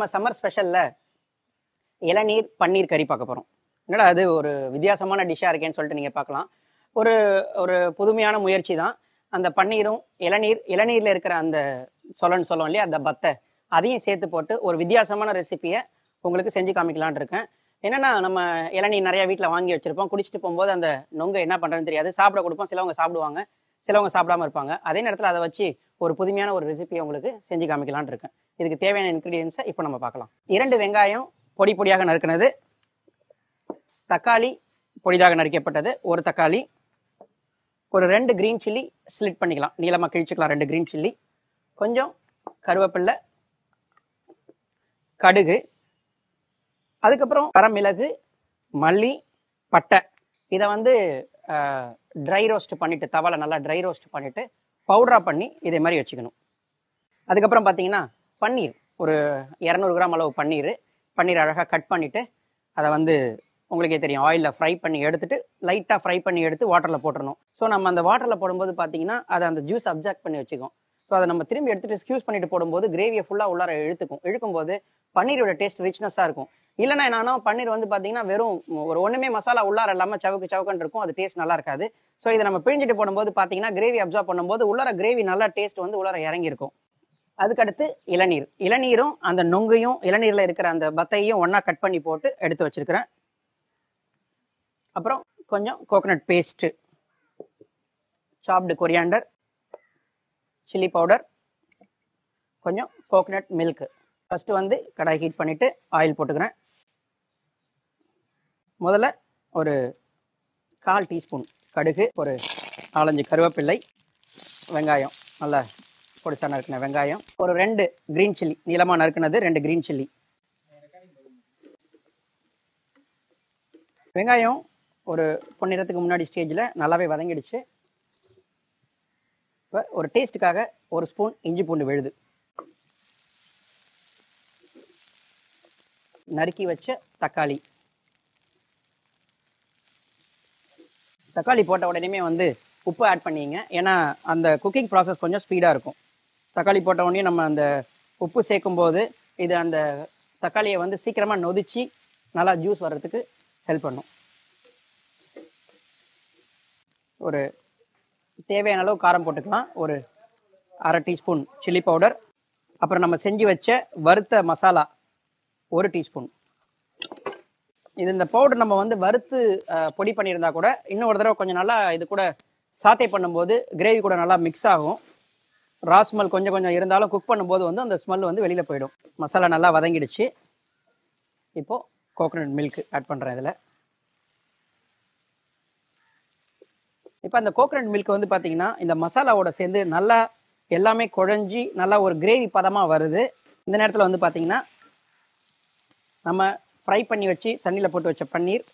நம்ம சம்மர் ஸ்பெஷலில் இளநீர் பன்னீர் கறி பார்க்க போகிறோம் என்னடா அது ஒரு வித்தியாசமான டிஷ்ஷாக இருக்கேன்னு சொல்லிட்டு நீங்கள் பார்க்கலாம். ஒரு ஒரு புதுமையான முயற்சி தான். அந்த பன்னீரும் இளநீர் இளநீரில் இருக்கிற அந்த சொலன்னு சொல்லும் இல்லையா அந்த பத்தை அதையும் சேர்த்து போட்டு ஒரு வித்தியாசமான ரெசிப்பியை உங்களுக்கு செஞ்சு காமிக்கலாம்னு இருக்கேன். என்னன்னா நம்ம இளநீர் நிறைய வீட்டில் வாங்கி வச்சிருப்போம். குடிச்சிட்டு போகும்போது அந்த நொங்க என்ன பண்ணுறதுன்னு தெரியாது. சாப்பிட கொடுப்போம். சிலவங்க சாப்பிடுவாங்க. சிலவங்க சாப்பிடாம இருப்பாங்க. அதே நேரத்தில் அதை வச்சு ஒரு புதுமையான ஒரு ரெசிபியை உங்களுக்கு செஞ்சு காமிக்கலாம்னு இருக்கேன். இதுக்கு தேவையான இன்க்ரீடியன்ஸை இப்போ நம்ம பார்க்கலாம். இரண்டு வெங்காயம் பொடி பொடியாக நறுக்கினது. தக்காளி பொடிதாக நறுக்கப்பட்டது. ஒரு தக்காளி ஒரு ரெண்டு கிரீன் சில்லி ஸ்லிட் பண்ணிக்கலாம். நீளமாக கிழிச்சுக்கலாம் ரெண்டு கிரீன் சில்லி கொஞ்சம் கருவேப்பில்லை கடுகு அதுக்கப்புறம் வரமிளகு மல்லி பட்டை. இதை வந்து ட்ரை ரோஸ்ட் பண்ணிட்டு தவளை நல்லா ட்ரை ரோஸ்ட் பண்ணிட்டு பவுடரா பண்ணி இதே மாதிரி வச்சுக்கணும். அதுக்கப்புறம் பார்த்தீங்கன்னா பன்னீர். ஒரு இரநூறு கிராம் அளவு பன்னீர். பன்னீர் அழகாக கட் பண்ணிவிட்டு அதை வந்து உங்களுக்கே தெரியும் ஆயிலில் ஃப்ரை பண்ணி எடுத்துட்டு லைட்டாக ஃப்ரை பண்ணி எடுத்து வாட்டரில் போட்டுடணும் ஸோ நம்ம அந்த வாட்டரில் போடும்போது பார்த்தீங்கன்னா அதை அந்த ஜூஸ் அப்ஜெக்ட் பண்ணி வச்சுக்கும். ஸோ அதை நம்ம திரும்பி எடுத்துட்டு ஸ்க்யூஸ் பண்ணிட்டு போடும்போது கிரேவியை ஃபுல்லாக உள்ளார இழுத்துக்கும். இழுக்கும்போது பன்னீரோட டேஸ்ட் ரிச்னஸாக இருக்கும். இல்லைன்னா என்னன்னா பன்னீர் வந்து பார்த்தீங்கன்னா வெறும் ஒரு ஒன்றுமே மசாலா உள்ளார இல்லாமல் சவுக்கு சவுக்குன்னு இருக்கும். அது டேஸ்ட் நல்லா இருக்காது. ஸோ இதை நம்ம பிழிஞ்சிட்டு போடும்போது பார்த்தீங்கன்னா கிரேவி அப்சர்வ் பண்ணும்போது உள்ளார கிரேவி நல்லா டேஸ்ட் வந்து உள்ளார இறங்கியிருக்கும். அதுக்கடுத்து இளநீர். இளநீரும் அந்த நொங்கையும் இளநீரில் இருக்கிற அந்த பத்தையும் ஒன்றா கட் பண்ணி போட்டு எடுத்து வச்சிருக்கிறேன். அப்புறம் கொஞ்சம் கோகனட் பேஸ்ட்டு சாப்டு கொரியாண்டர் சில்லி பவுடர் கொஞ்சம் கோகனட் மில்க் ஃபஸ்ட்டு வந்து கடாய் ஹீட் பண்ணிவிட்டு ஆயில் போட்டுக்கிறேன். முதல்ல ஒரு கால் டீஸ்பூன் கடுகு ஒரு நாலஞ்சு கருவேப்பிள்ளை வெங்காயம் நல்லா பொடிசா நறுக்கின வெங்காயம். ஒரு ரெண்டு கிரீன் சில்லி நீளமாக நறுக்கினது ரெண்டு கிரீன் சில்லி வெங்காயம் ஒரு பொன்னிறத்துக்கு முன்னாடி ஸ்டேஜில் நல்லாவே வதங்கிடுச்சு. இப்போ ஒரு டேஸ்ட்டுக்காக ஒரு ஸ்பூன் இஞ்சி பூண்டு விழுது. நறுக்கி வச்ச தக்காளி. தக்காளி போட்ட உடனே வந்து உப்பு ஆட் பண்ணிங்க. ஏன்னா அந்த குக்கிங் ப்ராசஸ் கொஞ்சம் ஸ்பீடாக இருக்கும். தக்காளி போட்ட உடனே நம்ம அந்த உப்பு சேர்க்கும்போது இது அந்த தக்காளியை வந்து சீக்கிரமாக நொதிச்சு நல்லா ஜூஸ் வர்றதுக்கு ஹெல்ப் பண்ணும். ஒரு தேவையான அளவு காரம் போட்டுக்கலாம். ஒரு அரை டீஸ்பூன் சில்லி பவுடர் அப்புறம் நம்ம செஞ்சு வச்ச வறுத்த மசாலா ஒரு டீஸ்பூன். இது இந்த பவுடர் நம்ம வந்து வறுத்து பொடி பண்ணியிருந்தா கூட இன்னும் ஒரு தடவை கொஞ்சம் நல்லா இது கூட சாத்தை பண்ணும்போது கிரேவி கூட நல்லா மிக்ஸ் ஆகும். ரா ஸ்மெல் கொஞ்சம் கொஞ்சம் இருந்தாலும் குக் பண்ணும்போது வந்து அந்த ஸ்மெல் வந்து வெளியில் போயிடும். மசாலா நல்லா வதங்கிடுச்சு. இப்போது கோகோனட் மில்க் ஆட் பண்ணுறேன் இதில். இப்போ அந்த கோகோனட் மில்க் வந்து பார்த்திங்கன்னா இந்த மசாலாவோட சேர்ந்து நல்லா எல்லாமே குழஞ்சி நல்லா ஒரு கிரேவி பதமாக வருது. இந்த நேரத்தில் வந்து பார்த்திங்கன்னா நம்ம ஃப்ரை பண்ணி வச்சு தண்ணியில் போட்டு வச்ச பன்னீர்.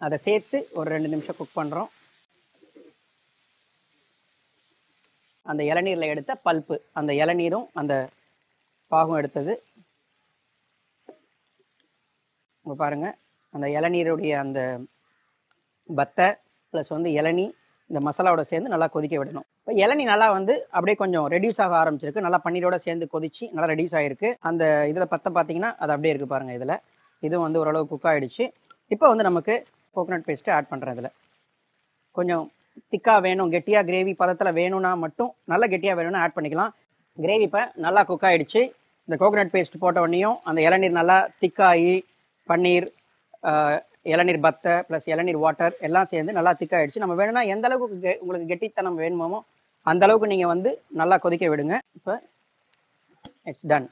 அதை சேர்த்து ஒரு ரெண்டு நிமிஷம் குக் பண்ணுறோம் அந்த இளநீரில் எடுத்த பல்ப்பு அந்த இளநீரும் அந்த பாகும் எடுத்தது. இங்க பாருங்க. அந்த இளநீருடைய அந்த பத்தை ப்ளஸ் வந்து இளநீ இந்த மசாலாவோட சேர்ந்து நல்லா கொதிக்க விடணும். இப்போ இளநீ நல்லா வந்து அப்படியே கொஞ்சம் ரெடியூஸ் ஆக ஆரம்பிச்சிருக்கு. நல்லா பன்னீரோட சேர்ந்து கொதிச்சு நல்லா ரெடியூஸ் ஆகிருக்கு அந்த இதில் பற்ற பார்த்தீங்கன்னா அது அப்படியே இருக்குது பாருங்கள் இதில். இதுவும் வந்து ஓரளவு குக் ஆகிடுச்சு இப்போ வந்து நமக்கு கோகோனட் பேஸ்ட்டு ஆட் பண்ணுறேன் இதில். கொஞ்சம் திக்காக வேணும் கெட்டியாக கிரேவி பதத்தில் வேணும்னா மட்டும் நல்லா கெட்டியாக வேணும்னா ஆட் பண்ணிக்கலாம். கிரேவி இப்போ நல்லா குக் ஆகிடுச்சு இந்த கோகோனட் பேஸ்ட் போட்ட உடனேயும் அந்த இளநீர் நல்லா திக்காகி பன்னீர் இளநீர் பத்தை ப்ளஸ் இளநீர் வாட்டர் எல்லாம் சேர்ந்து நல்லா திக்காயிடுச்சு. நம்ம வேணும்னா எந்த அளவுக்கு உங்களுக்கு கெட்டித்தனம் வேணுமோ அந்த அளவுக்கு நீங்கள் வந்து நல்லா கொதிக்க விடுங்க. இப்போ இட்ஸ் டன்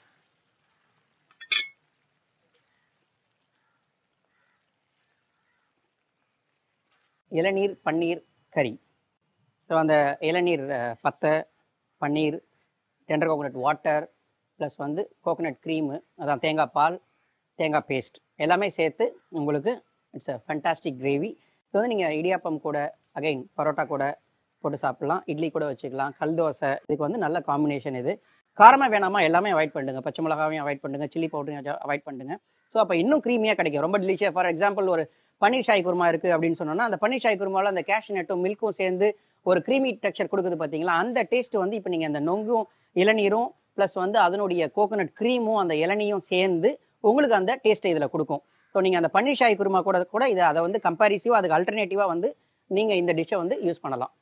இளநீர் பன்னீர் கறி. ஸோ அந்த இளநீர் பத்தை பன்னீர் டெண்டர் கோகோனட் வாட்டர் ப்ளஸ் வந்து கோகோனட் க்ரீமு அதான் தேங்காய் பால் தேங்காய் பேஸ்ட் எல்லாமே சேர்த்து உங்களுக்கு இட்ஸ் அ ஃபண்டாஸ்டிக் கிரேவி இது வந்து நீங்கள் இடியாப்பம் கூட அகைன் பரோட்டா கூட போட்டு சாப்பிட்லாம். இட்லி கூட வச்சுக்கலாம். கல் தோசை இதுக்கு வந்து நல்ல காம்பினேஷன் இது. காரமாக வேணாமா எல்லாமே அவாய்ட் பண்ணுங்க பச்சை மிளகாவையும் அவாய்ட் பண்ணுங்க சில்லி பவுடரையும் அவாய்ட் பண்ணுங்க ஸோ அப்போ இன்னும் க்ரீமியாக கிடைக்கும். ரொம்ப டெலிஷியஸ் ஃபார் எக்ஸாம்பிள் ஒரு பன்னீர் ஷாய் குருமா இருக்குது அப்படின்னு சொன்னோம்னா அந்த பன்னீர் ஷாய் குருமாவில் அந்த கேஷ் நட்டும் மில்க்கும் சேர்ந்து ஒரு க்ரீமி டெக்ஸ்சர் கொடுக்குது பார்த்தீங்களா அந்த டேஸ்ட் வந்து இப்போ நீங்கள் அந்த நொங்கும் இளநீரும் ப்ளஸ் வந்து அதனுடைய கோகோனட் க்ரீமும் அந்த இளநியும் சேர்ந்து உங்களுக்கு அந்த டேஸ்ட்டை இதில் கொடுக்கும். ஸோ நீங்கள் அந்த பன்னீர் ஷாய் குருமா கூட கூட இதை அதை வந்து கம்பேரிசிவாக அதுக்கு அல்டர்னேட்டிவாக வந்து நீங்கள் இந்த டிஷ்ஷை வந்து யூஸ் பண்ணலாம்.